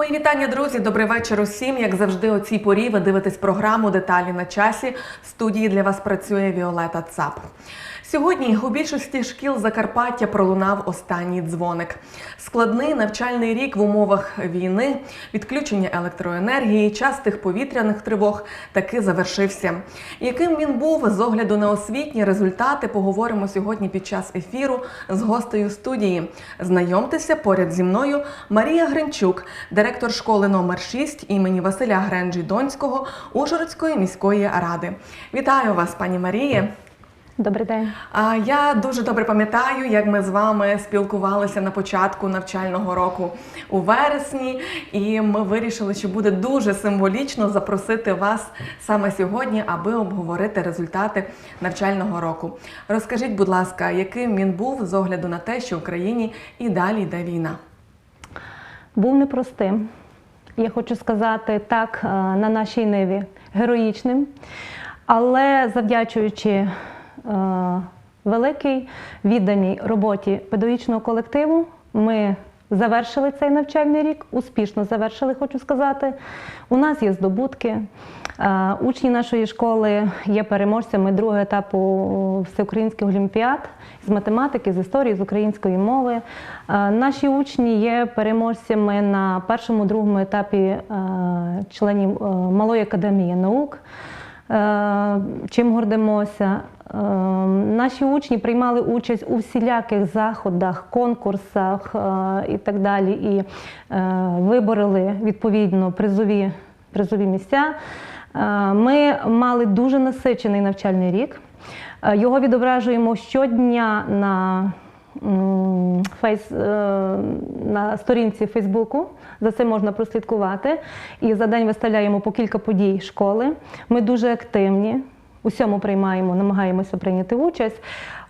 Мої вітання, друзі. Добрий вечір усім. Як завжди, о цій порі ви дивитесь програму Деталі на часі. В студії для вас працює Віолета Цап. Сьогодні у більшості шкіл Закарпаття пролунав останній дзвоник. Складний навчальний рік в умовах війни, відключення електроенергії, частих повітряних тривог таки завершився. Яким він був з огляду на освітні результати, поговоримо сьогодні під час ефіру з гостею студії. Знайомтеся поряд зі мною Марія Гринчук, директор школи номер 6 імені Василя Гренджі Донського Ужгородської міської ради. Вітаю вас, пані Маріє. Добрий день. Я дуже добре пам'ятаю, як ми з вами спілкувалися на початку навчального року у вересні, і ми вирішили, що буде дуже символічно запросити вас саме сьогодні, аби обговорити результати навчального року. Розкажіть, будь ласка, яким він був з огляду на те, що в Україні і далі йде війна? Був непростим. Я хочу сказати так, е, на нашій ниві героїчним, але завдячуючи великій відданій роботі педагогічного колективу, ми завершили цей навчальний рік, успішно завершили, хочу сказати. У нас є здобутки. Е, Учні нашої школи є переможцями другого етапу всеукраїнських олімпіад з математики, з історії, з української мови. Е, Наші учні є переможцями на першому другому етапі е, членів е, Малої академії наук. Е, Чим гордимося? Е, Наші учні приймали участь у всіляких заходах, конкурсах е, і так далі, і е, вибороли відповідно призові, призові місця. Е, Ми мали дуже насичений навчальний рік. Його відображуємо щодня на, фейс, на сторінці Фейсбуку. За це можна прослідкувати. І за день виставляємо по кілька подій школи. Ми дуже активні, усьому приймаємо, намагаємося прийняти участь.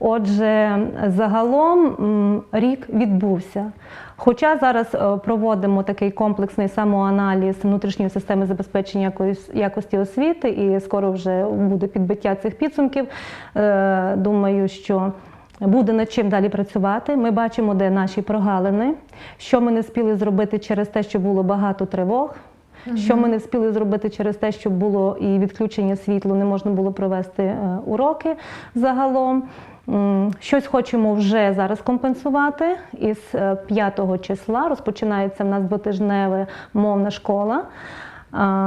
Отже, загалом рік відбувся. Хоча зараз е, проводимо такий комплексний самоаналіз внутрішньої системи забезпечення якості освіти, і скоро вже буде підбиття цих підсумків. Е, Думаю, що буде над чим далі працювати. Ми бачимо, де наші прогалини, що ми не спіли зробити через те, що було багато тривог. Що ми не встигли зробити через те, що було і відключення світла, не можна було провести е, уроки загалом. Щось хочемо вже зараз компенсувати. Із е, 5 числа розпочинається в нас двотижневе мовна школа,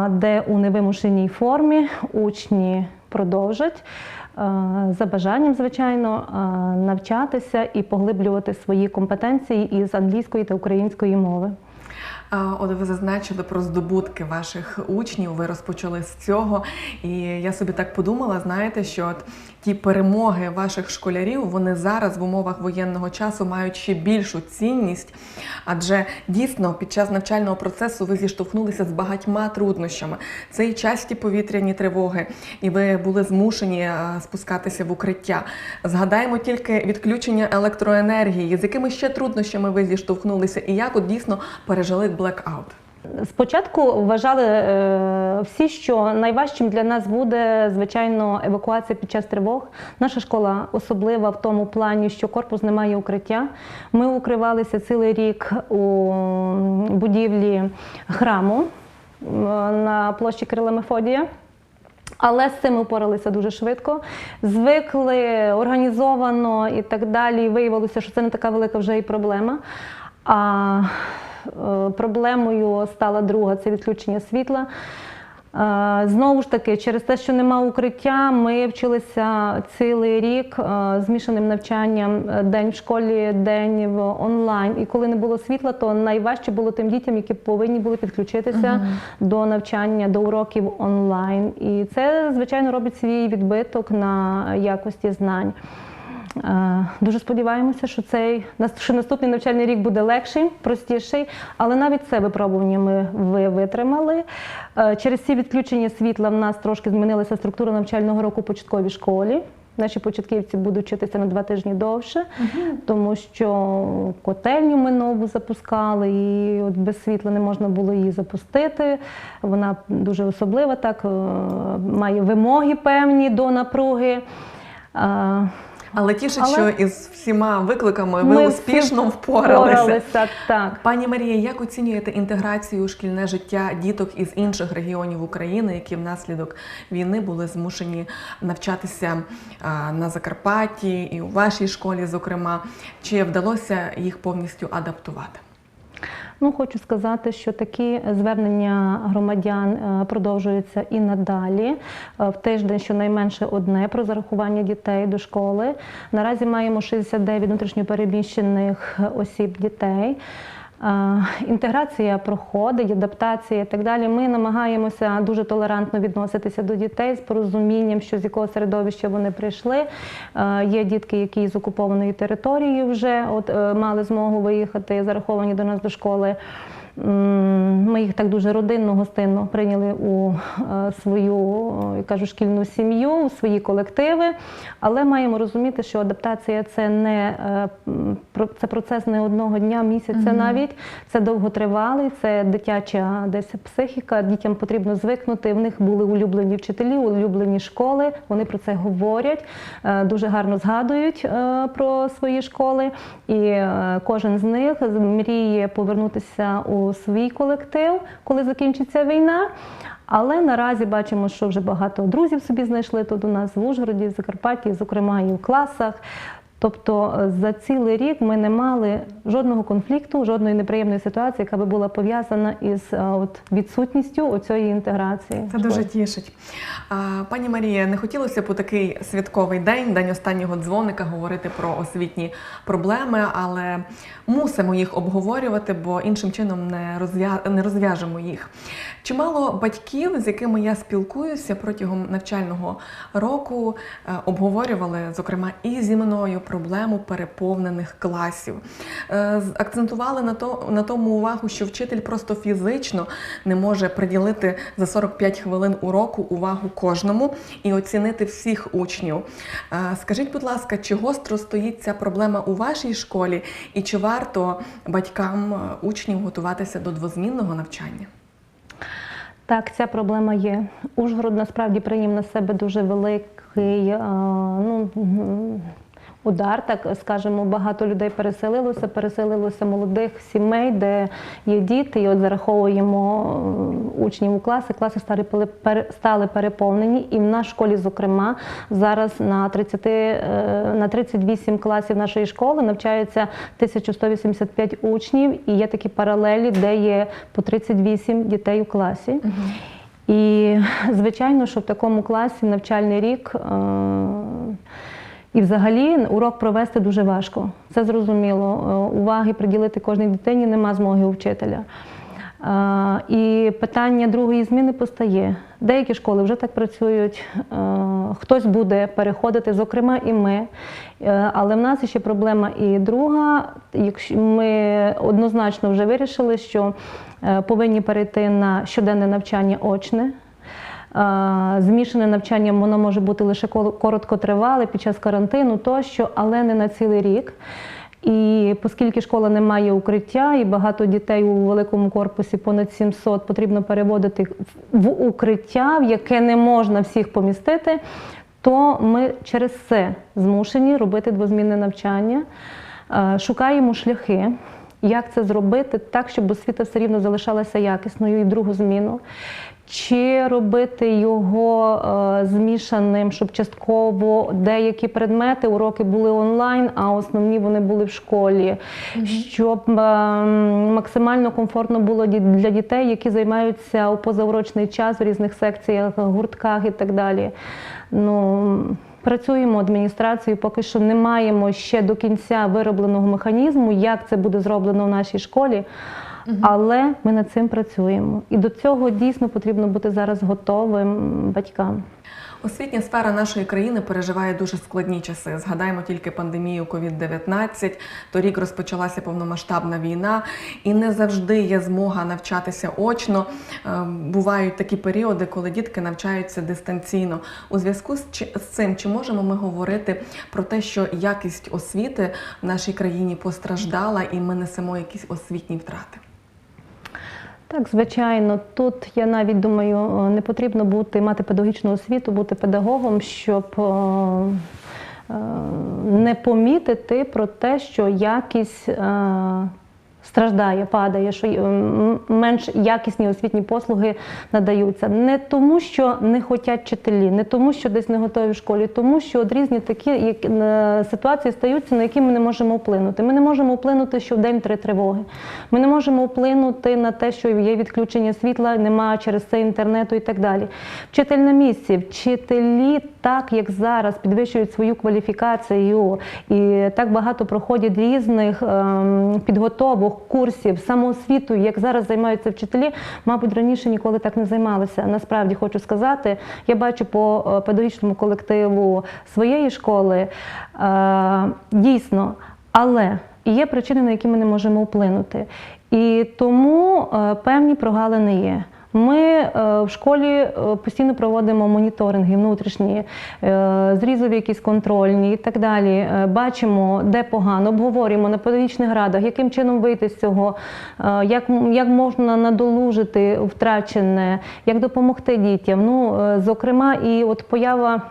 де у невимушеній формі учні продовжать е, за бажанням, звичайно, е, навчатися і поглиблювати свої компетенції із англійської та української мови. От ви зазначили про здобутки ваших учнів. Ви розпочали з цього. І я собі так подумала, знаєте, що от ті перемоги ваших школярів вони зараз в умовах воєнного часу мають ще більшу цінність, адже дійсно під час навчального процесу ви зіштовхнулися з багатьма труднощами. Це і часті повітряні тривоги, і ви були змушені спускатися в укриття. Згадаємо тільки відключення електроенергії, з якими ще труднощами ви зіштовхнулися, і як от дійсно пережили блекаут. Спочатку вважали е, всі, що найважчим для нас буде звичайно евакуація під час тривог. Наша школа особлива в тому плані, що корпус не має укриття. Ми укривалися цілий рік у будівлі храму на площі Кирила Мефодія. Але з цим ми впоралися дуже швидко. Звикли організовано і так далі. Виявилося, що це не така велика вже і проблема. А е, проблемою стала друга це відключення світла. Е, Знову ж таки, через те, що нема укриття, ми вчилися цілий рік е, змішаним навчанням е, день в школі, день в онлайн. І коли не було світла, то найважче було тим дітям, які повинні були підключитися до навчання, до уроків онлайн. І це, звичайно, робить свій відбиток на якості знань. Дуже сподіваємося, що цей що наступний навчальний рік буде легший, простіший, але навіть це випробування ми витримали. Е, Через ці відключення світла в нас трошки змінилася структура навчального року у початковій школі. Наші початківці будуть вчитися на два тижні довше, тому що котельню ми нову запускали, і от без світла не можна було її запустити. Вона дуже особлива, так е, має вимоги певні до напруги. Але тішить, Але- що із всіма викликами ви Ми успішно впоралися. Впоралися, так. Пані Марія, як оцінюєте інтеграцію у шкільне життя діток із інших регіонів України, які внаслідок війни були змушені навчатися на Закарпатті і у вашій школі, зокрема, чи вдалося їх повністю адаптувати? Ну, хочу сказати, що такі звернення громадян е, продовжуються і надалі. Е, В тиждень щонайменше одне про зарахування дітей до школи. Наразі маємо 69 внутрішньопереміщених осіб дітей. Інтеграція проходить, адаптація і так далі. Ми намагаємося дуже толерантно відноситися до дітей з порозумінням, що з якого середовища вони прийшли. Є дітки, які з окупованої території вже от е, мали змогу виїхати, зараховані до нас до школи. Ми їх так дуже родинно, гостинно прийняли у е, свою е, я кажу, шкільну сім'ю, у свої колективи. Але маємо розуміти, що адаптація це не е, це процес не одного дня, місяця навіть. Це довготривалий, це дитяча десь психіка. Дітям потрібно звикнути. В них були улюблені вчителі, улюблені школи. Вони про це говорять, дуже гарно згадують про свої школи. І кожен з них мріє повернутися у свій колектив, коли закінчиться війна. Але наразі бачимо, що вже багато друзів собі знайшли тут у нас в Ужгороді, в Закарпатті, зокрема і в класах. Тобто е, за цілий рік ми не мали жодного конфлікту, жодної неприємної ситуації, яка би була пов'язана із е, от, відсутністю оцієї інтеграції. Це дуже тішить. Пані Марія, не хотілося б у такий святковий день, день останнього дзвоника, говорити про освітні проблеми, але мусимо їх обговорювати, бо іншим чином не, не розв'яжемо їх. Чимало батьків, з якими я спілкуюся протягом навчального року, е, обговорювали, зокрема, і зі мною проблему переповнених класів. Е, Акцентували на, то, на тому увагу, що вчитель просто фізично не може приділити за 45 хвилин уроку увагу кожному і оцінити всіх учнів. Е, Скажіть, будь ласка, чи гостро стоїть ця проблема у вашій школі, і чи варто батькам е, учнів готуватися до двозмінного навчання? Так, ця проблема є. Ужгород насправді прийняв на себе дуже великий ну, удар, так скажемо. Багато людей переселилося, переселилося молодих сімей, де є діти, і от зараховуємо учнів у класи. Класи стали, переповнені. І в нашій школі, зокрема, зараз на 30, е, на 38 класів нашої школи навчається 1185 учнів, і є такі паралелі, де є по 38 дітей у класі. І звичайно, що в такому класі навчальний рік е, і взагалі урок провести дуже важко. Це зрозуміло. Е, Уваги приділити кожній дитині нема змоги у вчителя. Е, І питання другої зміни постає. Деякі школи вже так працюють, е, хтось буде переходити, зокрема і ми. Але в нас ще проблема і друга. Ми однозначно вже вирішили, що повинні перейти на щоденне навчання очне. Змішане навчання воно може бути лише короткотривале під час карантину тощо, але не на цілий рік. І оскільки школа не має укриття, і багато дітей у великому корпусі понад 700 потрібно переводити в- укриття, в яке не можна всіх помістити, то ми через це змушені робити двозмінне навчання, шукаємо шляхи. Як це зробити так, щоб освіта все рівно залишалася якісною і другу зміну? Чи робити його е, змішаним, щоб частково деякі предмети, уроки були онлайн, а основні вони були в школі, щоб е, м, максимально комфортно було для дітей, які займаються у позаурочний час в різних секціях, гуртках і так далі. Ну, Працюємо адміністрацією, поки що не маємо ще до кінця виробленого механізму, як це буде зроблено в нашій школі. Але ми над цим працюємо. І до цього дійсно потрібно бути зараз готовим батькам. Освітня сфера нашої країни переживає дуже складні часи. Згадаємо тільки пандемію COVID-19. Торік розпочалася повномасштабна війна, і не завжди є змога навчатися очно. Е, Бувають такі періоди, коли дітки навчаються дистанційно. У зв'язку з цим, чи можемо ми говорити про те, що якість освіти в нашій країні постраждала, і ми несемо якісь освітні втрати? Так, звичайно, тут я навіть думаю, е, не потрібно бути мати педагогічну освіту, бути педагогом, щоб е, е, не помітити про те, що якість страждає, падає, що менш якісні освітні послуги надаються. Не тому, що не хочуть вчителі, не тому, що десь не готові в школі, тому що от різні такі е, ситуації стаються, на які ми не можемо вплинути. Ми не можемо вплинути, що в день три тривоги. Ми не можемо вплинути на те, що є відключення світла, немає через це інтернету і так далі. Вчитель на місці, вчителі, так як зараз підвищують свою кваліфікацію і так багато проходять різних ем, курсів, самоосвіту, як зараз займаються вчителі, мабуть, раніше ніколи так не займалися. Насправді хочу сказати, я бачу по е, педагогічному колективу своєї школи е, дійсно, але є причини, на які ми не можемо вплинути. І тому е, певні прогалини є. Ми е, в школі е, постійно проводимо моніторинги внутрішні, е, зрізові якісь контрольні і так далі. Бачимо, де погано, обговорюємо на педагогічних радах, яким чином вийти з цього, як, як можна надолужити втрачене, як допомогти дітям. Ну, зокрема, і от поява.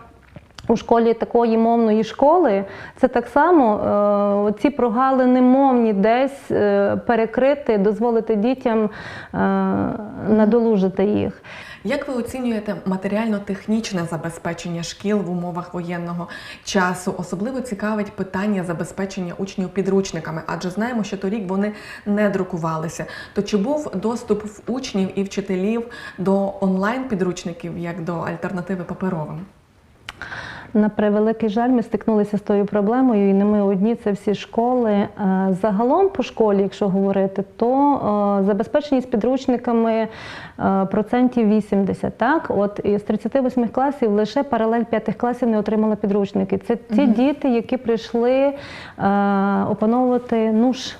У школі такої мовної школи це так само е, ці прогалини мовні десь е, перекрити, дозволити дітям е, надолужити їх. Як ви оцінюєте матеріально-технічне забезпечення шкіл в умовах воєнного часу? Особливо цікавить питання забезпечення учнів підручниками, адже знаємо, що торік вони не друкувалися. То чи був доступ учнів і вчителів до онлайн підручників як до альтернативи паперовим? На превеликий жаль, ми стикнулися з тою проблемою, і не ми одні, це всі школи. Е, Загалом по школі, якщо говорити, то е, забезпеченість підручниками е, процентів 80. Так, от із 38 класів лише паралель п'ятих класів не отримала підручники. Це ті діти, які прийшли опановувати нуж.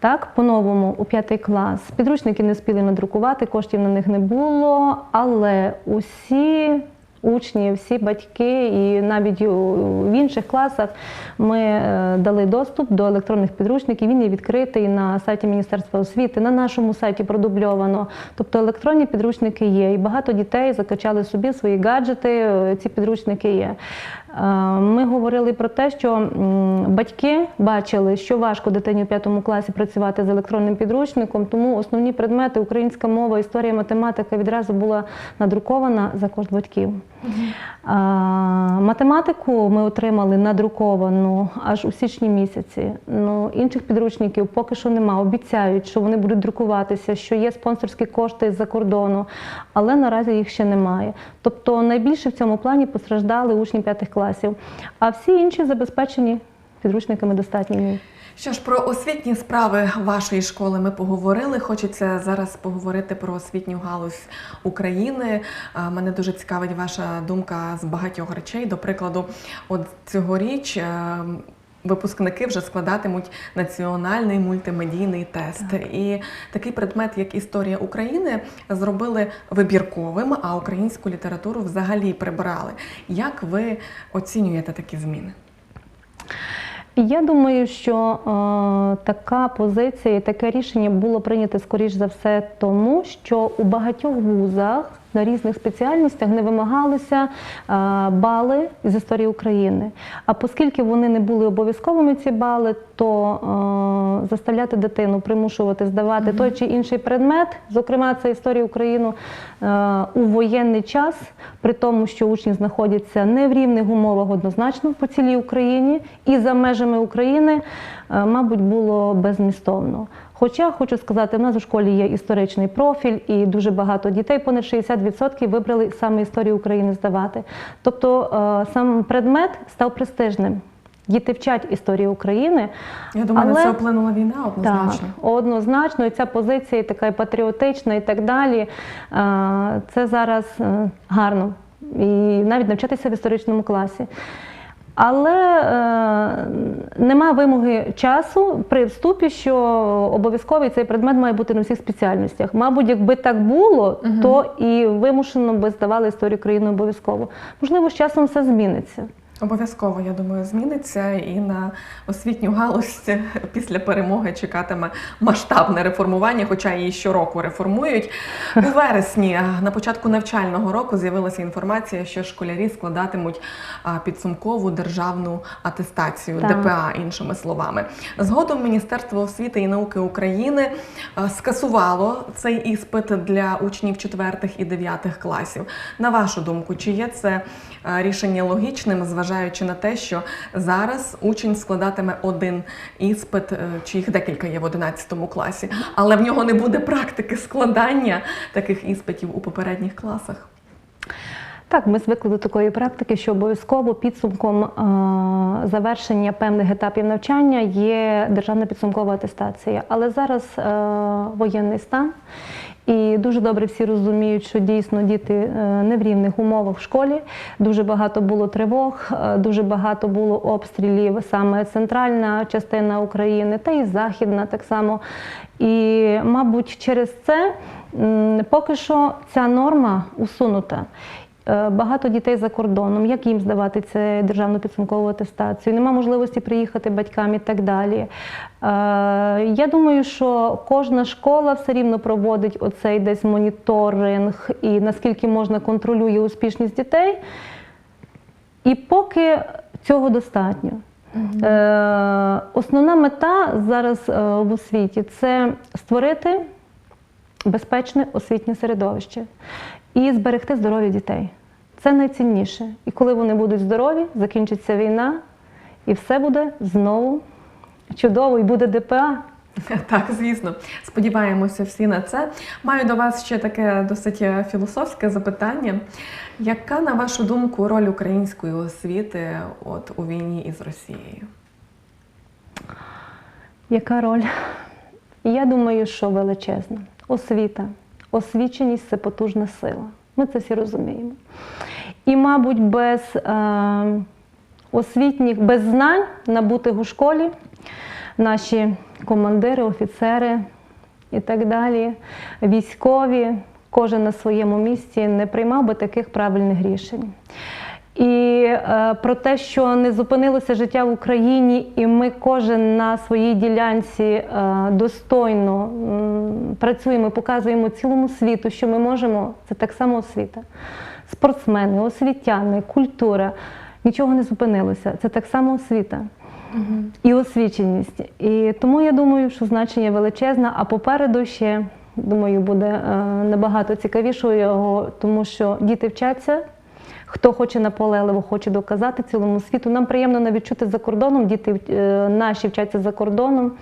Так, по-новому у п'ятий клас. Підручники не спіли надрукувати, коштів на них не було, але усі учні, всі батьки і навіть в інших класах ми е, дали доступ до електронних підручників. Він є відкритий на сайті Міністерства освіти, на нашому сайті продубльовано. Тобто електронні підручники є, і багато дітей закачали собі свої гаджети. е, Ці підручники є. Е, Ми говорили про те, що батьки бачили, що важко дитині в п'ятому класі працювати з електронним підручником, тому основні предмети українська мова, історія, математика відразу була надрукована за кошт батьків. Математику ми отримали надруковану аж у січні місяці. Ну, інших підручників поки що нема. Обіцяють, що вони будуть друкуватися, що є спонсорські кошти з-за кордону, але наразі їх ще немає. Тобто найбільше в цьому плані постраждали учні п'ятих класів, а всі інші забезпечені підручниками достатніми. Що ж, про освітні справи вашої школи ми поговорили. Хочеться зараз поговорити про освітню галузь України. Мене дуже цікавить ваша думка з багатьох речей. До прикладу, от цьогоріч е, випускники вже складатимуть національний мультимедійний тест. І такий предмет, як історія України, зробили вибірковим, а українську літературу взагалі прибрали. Як ви оцінюєте такі зміни? Я думаю, що е, така позиція і таке рішення було прийнято скоріш за все, тому що у багатьох вузах на різних спеціальностях не вимагалися е, бали з історії України. А оскільки вони не були обов'язковими ці бали, то заставляти дитину примушувати здавати той чи інший предмет, зокрема це історія України е, у воєнний час, при тому, що учні знаходяться не в рівних умовах однозначно по цілій Україні і за межами України, е, мабуть, було безмістовно. Хоча хочу сказати, в нас у школі є історичний профіль, і дуже багато дітей, понад 60% вибрали саме історію України здавати. Тобто е, сам предмет став престижним. Діти вчать історію України. Я думаю, на це вплинула війна однозначно. Так, однозначно, і ця позиція така і патріотична і так далі. Це зараз е, гарно. І навіть навчатися в історичному класі. Але е, нема вимоги часу при вступі, що обов'язковий цей предмет має бути на всіх спеціальностях. Мабуть, якби так було, то і вимушено би здавали історію країни обов'язково. Можливо, з часом все зміниться. Обов'язково, я думаю, зміниться і на освітню галузь після перемоги чекатиме масштабне реформування, хоча її щороку реформують. У вересні на початку навчального року з'явилася інформація, що школярі складатимуть підсумкову державну атестацію Так. ДПА, іншими словами. Згодом Міністерство освіти і науки України скасувало цей іспит для учнів 4 і 9 класів. На вашу думку, чи є це рішення логічним, зважаючи на те, що зараз учень складатиме один іспит, е, чи їх декілька є в 11 класі, але в нього не буде практики складання таких іспитів у попередніх класах? Так, ми звикли до такої практики, що обов'язково підсумком е, завершення певних етапів навчання є державна підсумкова атестація. Але зараз е, воєнний стан, і дуже добре всі розуміють, що дійсно діти е, не в рівних умовах в школі. Дуже багато було тривог, е, дуже багато було обстрілів, саме центральна частина України, та і західна так само. І, мабуть, через це поки що ця норма усунута. Е, Багато дітей за кордоном, як їм здавати це державну підсумкову атестацію, нема можливості приїхати батькам і так далі. Е, Я думаю, що кожна школа все рівно проводить оцей десь моніторинг і наскільки можна контролює успішність дітей. І поки цього достатньо. Е, Основна мета зараз в освіті це створити безпечне освітнє середовище і зберегти здоров'я дітей. Це найцінніше. І коли вони будуть здорові, закінчиться війна, і все буде знову чудово, і буде ДПА. Так, звісно, сподіваємося всі на це. Маю до вас ще таке досить е, філософське запитання. Яка, на вашу думку, роль української освіти от у війні із Росією? Яка роль? Я думаю, що величезна. Освіта, освіченість це потужна сила. Ми це всі розуміємо. І, мабуть, без е, освітніх, без знань, набутих у школі, наші командири, офіцери і так далі, військові, кожен на своєму місці не приймав би таких правильних рішень. І е, про те, що не зупинилося життя в Україні, і ми кожен на своїй ділянці е, достойно працюємо, показуємо цілому світу, що ми можемо, це так само освіта. Спортсмени, освітяни, культура. Нічого не зупинилося. Це так само освіта і освіченість. І тому я думаю, що значення величезне, а попереду ще, думаю, буде е, набагато цікавішого, тому що діти вчаться. Хто хоче наполегливо, хоче доказати цілому світу. Нам приємно навіть чути за кордоном. Діти е, наші вчаться за кордоном,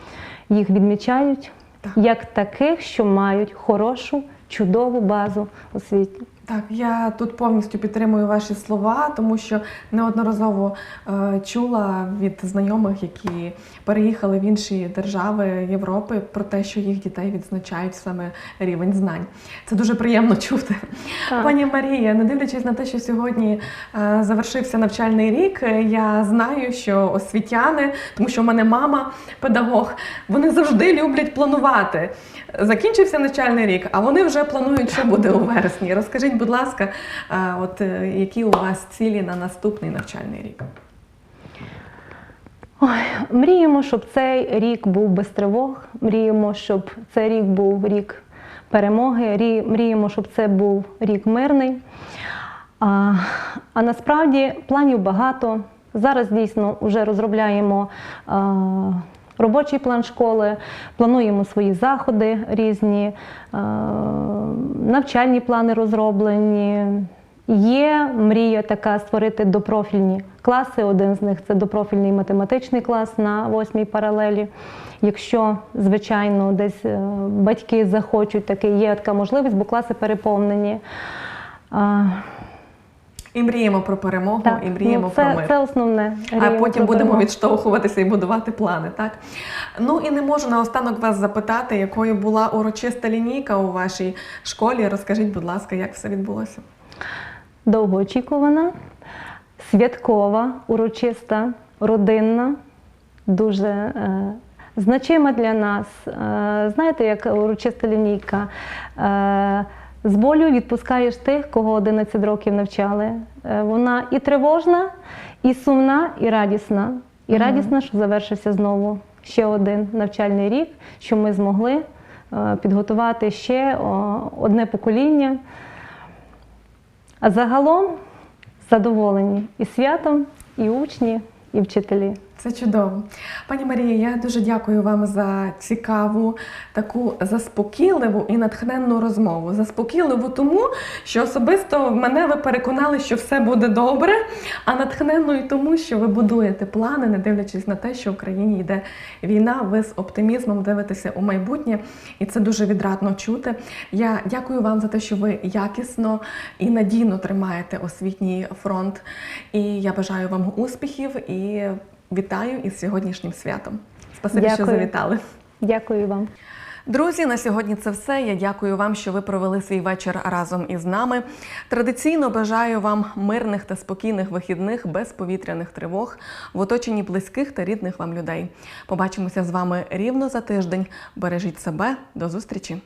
їх відмічають Так. як таких, що мають хорошу, чудову базу освітню. Так, я тут повністю підтримую ваші слова, тому що неодноразово е, чула від знайомих, які переїхали в інші держави Європи, про те, що їх дітей відзначають саме рівень знань. Це дуже приємно чути. Так. Пані Марія, не дивлячись на те, що сьогодні е, завершився навчальний рік, я знаю, що освітяни, тому що в мене мама педагог, вони завжди люблять планувати. Закінчився навчальний рік, а вони вже планують, що буде у вересні. Розкажіть, будь ласка, е, от е, які у вас цілі на наступний навчальний рік? Ой, мріємо, щоб цей рік був без тривог. Мріємо, щоб цей рік був рік перемоги. Мріємо, щоб це був рік мирний. А, а насправді планів багато. Зараз дійсно вже розробляємо а, робочий план школи, плануємо свої заходи різні, навчальні плани розроблені. Є мрія така створити допрофільні класи. Один з них це допрофільний математичний клас на восьмій паралелі. Якщо, звичайно, десь е, батьки захочуть, таке є така можливість, бо класи переповнені. І мріємо про перемогу, так, і мріємо ну, це, про мир. це основне. А потім будемо перемогу. відштовхуватися і будувати плани, так? Ну і не можу наостанок вас запитати, якою була урочиста лінійка у вашій школі. Розкажіть, будь ласка, як все відбулося? довгоочікувана, святкова, урочиста, родинна, дуже е, значима для нас. Е, знаєте, як урочиста лінійка. Е, З болю відпускаєш тих, кого 11 років навчали. Е, Вона і тривожна, і сумна, і радісна. І радісна, що завершився знову ще один навчальний рік, що ми змогли е, підготувати ще одне покоління. А загалом задоволені і святом, і учні, і вчителі. Це чудово. Пані Марія, я дуже дякую вам за цікаву, таку заспокійливу і натхненну розмову. Заспокійливу тому, що особисто мене ви переконали, що все буде добре, а натхненною тому, що ви будуєте плани, не дивлячись на те, що в країні йде війна. Ви з оптимізмом дивитеся у майбутнє, і це дуже відрадно чути. Я дякую вам за те, що ви якісно і надійно тримаєте освітній фронт. І я бажаю вам успіхів і вітаю із сьогоднішнім святом. Спасибі, що завітали. Дякую вам. Друзі, на сьогодні це все. Я дякую вам, що ви провели свій вечір разом із нами. Традиційно бажаю вам мирних та спокійних вихідних без повітряних тривог в оточенні близьких та рідних вам людей. Побачимося з вами рівно за тиждень. Бережіть себе. До зустрічі!